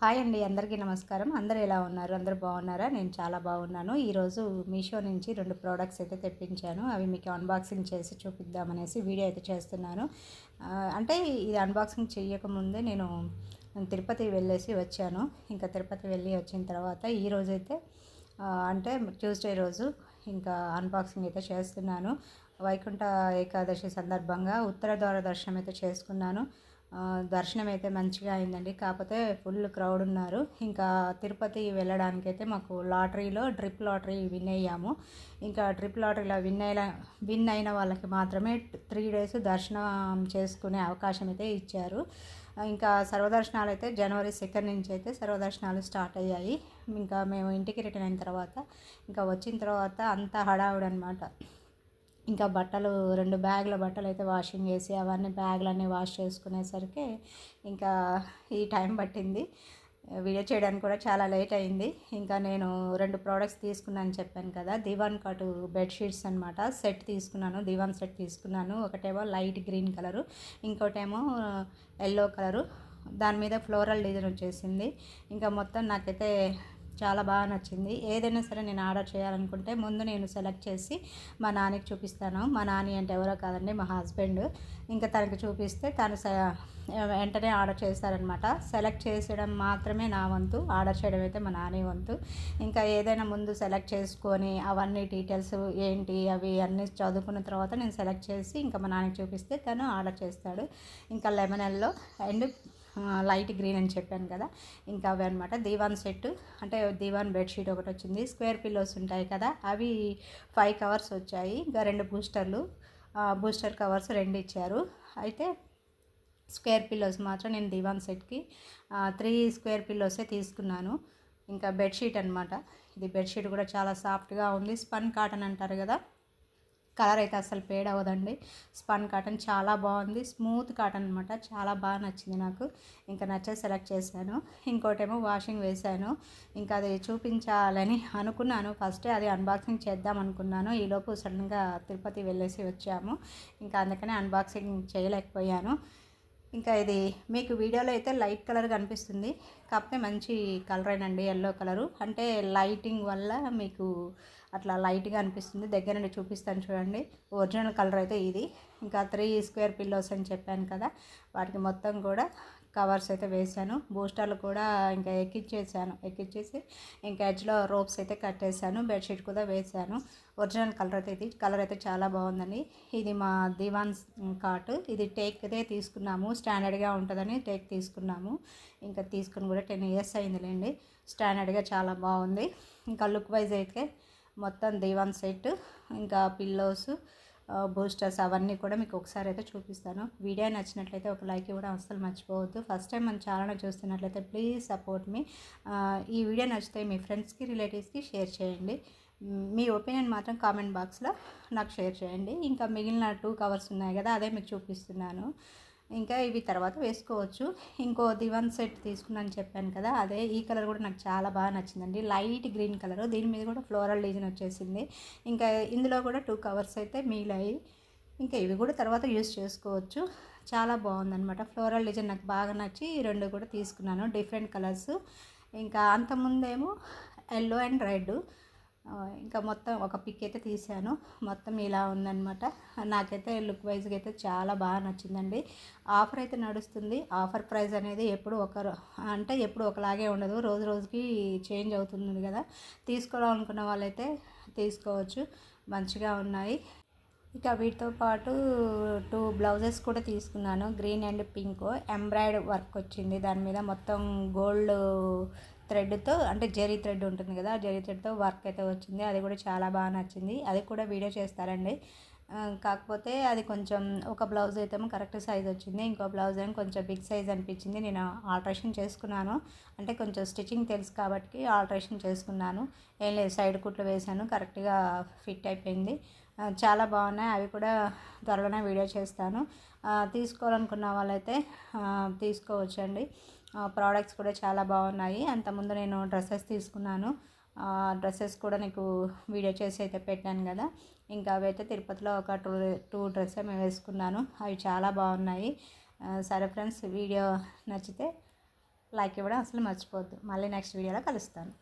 Hi అండి అందరికీ నమస్కారం. అందరూ ఎలా ఉన్నారు? అందరూ బాగున్నారా? నేను చాలా బాగున్నాను. ఈరోజు మీషో నుంచి రెండు ప్రోడక్ట్స్ అయితే తెప్పించాను. అవి మీకు అన్బాక్సింగ్ చేసి చూపిద్దామనేసి వీడియో అయితే చేస్తున్నాను. అంటే ఇది అన్బాక్సింగ్ చేయకముందే నేను తిరుపతి వెళ్ళేసి వచ్చాను. ఇంకా తిరుపతి వెళ్ళి వచ్చిన తర్వాత ఈరోజైతే అంటే ట్యూస్డే రోజు ఇంకా అన్బాక్సింగ్ అయితే చేస్తున్నాను. వైకుంఠ ఏకాదశి సందర్భంగా ఉత్తర ద్వార దర్శనం అయితే చేసుకున్నాను. దర్శనం అయితే మంచిగా అయిందండి. కాకపోతే ఫుల్ క్రౌడ్ ఉన్నారు. ఇంకా తిరుపతి వెళ్ళడానికైతే మాకు లాటరీలో డ్రిప్ లాటరీ విన్ అయ్యాము. ఇంకా డ్రిప్ లాటరీలో విన్ అయిన విన్ అయిన వాళ్ళకి మాత్రమే త్రీ డేస్ దర్శనం చేసుకునే అవకాశం అయితే ఇచ్చారు ఇంకా సర్వదర్శనాలు అయితే జనవరి సెకండ్ నుంచి అయితే సర్వదర్శనాలు స్టార్ట్ అయ్యాయి. ఇంకా మేము ఇంటికి రిటర్న్ అయిన తర్వాత ఇంకా వచ్చిన తర్వాత అంతా హడావుడు అనమాట ఇంకా బట్టలు రెండు బ్యాగుల బట్టలు అయితే వాషింగ్ చేసి అవన్నీ బ్యాగులన్నీ వాష్ చేసుకునేసరికి ఇంకా ఈ టైం పట్టింది. వీడియో చేయడానికి కూడా చాలా లేట్ అయింది. ఇంకా నేను రెండు ప్రోడక్ట్స్ తీసుకున్నాను చెప్పాను కదా దివాన్ కటు బెడ్షీట్స్ అనమాట సెట్ తీసుకున్నాను దివాన్ సెట్ తీసుకున్నాను. ఒకటేమో లైట్ గ్రీన్ కలరు ఇంకోటేమో ఎల్లో కలరు దాని మీద ఫ్లోరల్ డిజైన్ వచ్చేసింది. ఇంకా మొత్తం నాకైతే చాలా బాగా నచ్చింది. ఏదైనా సరే నేను ఆర్డర్ చేయాలనుకుంటే ముందు నేను సెలెక్ట్ చేసి మా నాన్నకి చూపిస్తాను. మా నాని అంటే ఎవరో కాదండి మా హస్బెండ్. ఇంకా తనకి చూపిస్తే తను స- వెంటనే ఆర్డర్ చేస్తారనమాట సెలెక్ట్ చేసడం మాత్రమే నా వంతు. ఆర్డర్ చేయడం అయితే మా నాని వంతు. ఇంకా ఏదైనా ముందు సెలెక్ట్ చేసుకొని అవన్నీ డీటెయిల్స్ ఏంటి అవి అన్నీ చదువుకున్న తర్వాత నేను సెలెక్ట్ చేసి ఇంకా మా నాన్నకి చూపిస్తే తను ఆర్డర్ చేస్తాడు. ఇంకా lemon yellow and light green అని చెప్పాను కదా ఇంకా అవి అనమాట దివాన్ సెట్ అంటే దివాన్ బెడ్షీట్ ఒకటి వచ్చింది. స్క్వేర్ పిల్లోస్ ఉంటాయి కదా అవి ఫైవ్ కవర్స్ వచ్చాయి. ఇంకా రెండు బూస్టర్లు బూస్టర్ కవర్స్ రెండు ఇచ్చారు. అయితే స్క్వేర్ పిల్లోస్ మాత్రం నేను దివాన్ సెట్కి త్రీ స్క్వేర్ పిల్లోసే తీసుకున్నాను. ఇంకా బెడ్షీట్ అనమాట ఇది బెడ్షీట్ కూడా చాలా సాఫ్ట్గా ఉంది. స్పన్ కాటన్ అంటారు కదా కలర్ అయితే అసలు పేడ్ అవ్వదండి. స్పన్ కాటన్ చాలా బాగుంది. స్మూత్ కాటన్ అనమాట చాలా బాగా నచ్చింది నాకు. ఇంకా నచ్చేది సెలెక్ట్ చేశాను. ఇంకోటేమో వాషింగ్ వేశాను. ఇంకా అది చూపించాలని అనుకున్నాను. ఫస్టే అది అన్బాక్సింగ్ చేద్దాం అనుకున్నాను. ఈలోపు సడన్గా తిరుపతి వెళ్ళేసి వచ్చాము. ఇంకా అందుకనే అన్బాక్సింగ్ చేయలేకపోయాను. ఇంకా ఇది మీకు వీడియోలో అయితే లైట్ కలర్ కనిపిస్తుంది. కాకపోతే మంచి కలర్ అండి ఎల్లో కలరు. అంటే లైటింగ్ వల్ల మీకు అట్లా లైట్గా అనిపిస్తుంది. దగ్గర నుండి చూపిస్తాను చూడండి. ఒరిజినల్ కలర్ అయితే ఇది. ఇంకా త్రీ స్క్వేర్ పిల్లోస్ అని చెప్పాను కదా వాటికి మొత్తం కూడా కవర్స్ అయితే వేసాను బూస్టర్లు కూడా ఇంకా ఎక్కిచ్చేసాను. ఎక్కిచ్చేసి ఇంకా ఎడ్జ్లో రోప్స్ అయితే కట్టేసాను. బెడ్షీట్ కూడా వేసాను ఒరిజినల్ కలర్ అయితే ఇది. కలర్ అయితే చాలా బాగుందండి. ఇది మా దివాన్ కాట్. ఇది టేక్దే తీసుకున్నాము. స్టాండర్డ్గా ఉంటుందని టేక్ తీసుకున్నాము. ఇంకా తీసుకుని కూడా టెన్ ఇయర్స్ అయిందిలేండి. స్టాండర్డ్గా చాలా బాగుంది. ఇంకా లుక్ వైజ్ అయితే మొత్తం దివాన్ సెట్. ఇంకా పిల్లోస్. బూస్టర్స్ అవన్నీ కూడా మీకు ఒకసారి అయితే చూపిస్తాను. వీడియో నచ్చినట్లయితే ఒక లైక్ ఇవ్వడం అస్సలు మర్చిపోవద్దు. ఫస్ట్ టైం మన ఛానల్ చూస్తున్నట్లయితే ప్లీజ్ సపోర్ట్ మీ ఈ వీడియో నచ్చితే మీ ఫ్రెండ్స్కి రిలేటివ్స్కి షేర్ చేయండి. మీ ఒపీనియన్ మాత్రం కామెంట్ బాక్స్లో నాకు షేర్ చేయండి. ఇంకా మిగిలిన టూ కవర్స్ ఉన్నాయి కదా అదే మీకు చూపిస్తున్నాను. ఇంకా ఇవి తర్వాత వేసుకోవచ్చు. ఇంకో దివన్ సెట్ తీసుకున్నాను చెప్పాను కదా అదే ఈ కలర్ కూడా నాకు చాలా బాగా నచ్చిందండి. Light green colour. దీని మీద కూడా ఫ్లోరల్ డిజైన్ వచ్చేసింది. ఇంకా ఇందులో కూడా టూ కవర్స్ అయితే మిగిలాయి. ఇంకా ఇవి కూడా తర్వాత యూస్ చేసుకోవచ్చు. చాలా బాగుందనమాట ఫ్లోరల్ డిజైన్ నాకు బాగా నచ్చి ఈ రెండు కూడా తీసుకున్నాను. Different colours. ఇంకా అంతకుముందేమో ఎల్లో అండ్ రెడ్. ఇంకా మొత్తం ఒక పిక్ అయితే తీసాను మొత్తం ఇలా ఉందన్నమాట. నాకైతే లుక్ వైజ్గా అయితే చాలా బాగా నచ్చిందండి. ఆఫర్ అయితే నడుస్తుంది. ఆఫర్ ప్రైస్ అనేది ఎప్పుడు ఒక అంటే ఎప్పుడు ఒకలాగే ఉండదు. రోజు రోజుకి చేంజ్ అవుతుంది కదా. తీసుకోవాలనుకున్న వాళ్ళైతే తీసుకోవచ్చు. మంచిగా ఉన్నాయి. ఇక వీటితో పాటు టూ బ్లౌజెస్ కూడా తీసుకున్నాను. Green and pink. Embroidered work వచ్చింది. దాని మీద మొత్తం గోల్డ్ థ్రెడ్తో అంటే జెరీ థ్రెడ్ ఉంటుంది కదా ఆ జెరీ థ్రెడ్తో వర్క్ అయితే వచ్చింది. అది కూడా చాలా బాగా నచ్చింది. అది కూడా వీడియో చేస్తారండి. కాకపోతే అది కొంచెం ఒక బ్లౌజ్ అయితే కరెక్ట్ సైజ్ వచ్చింది. ఇంకో బ్లౌజ్ ఏమో కొంచెం బిగ్ సైజ్ అనిపించింది. నేను ఆల్ట్రేషన్ చేసుకున్నాను. అంటే కొంచెం స్టిచ్చింగ్ తెలుసు కాబట్టి ఆల్ట్రేషన్ చేసుకున్నాను. ఏం లేదు సైడ్ కుట్లు వేసాను కరెక్ట్గా ఫిట్ అయిపోయింది. చాలా బాగున్నాయి. అవి కూడా త్వరలోనే వీడియో చేస్తాను. తీసుకోవాలనుకున్న వాళ్ళైతే తీసుకోవచ్చండి. ప్రోడక్ట్స్ కూడా చాలా బాగున్నాయి. అంతకుముందు నేను డ్రెస్సెస్ తీసుకున్నాను. డ్రెస్సెస్ కూడా నీకు వీడియో చేసి అయితే పెట్టాను కదా. ఇంకా అవైతే తిరుపతిలో ఒక టూ టూ డ్రెస్ మేము వేసుకున్నాను. అవి చాలా బాగున్నాయి. సరే ఫ్రెండ్స్ వీడియో నచ్చితే లైక్ ఇవ్వడం అసలు మర్చిపోద్దు మళ్ళీ నెక్స్ట్ వీడియోలో కలుస్తాను.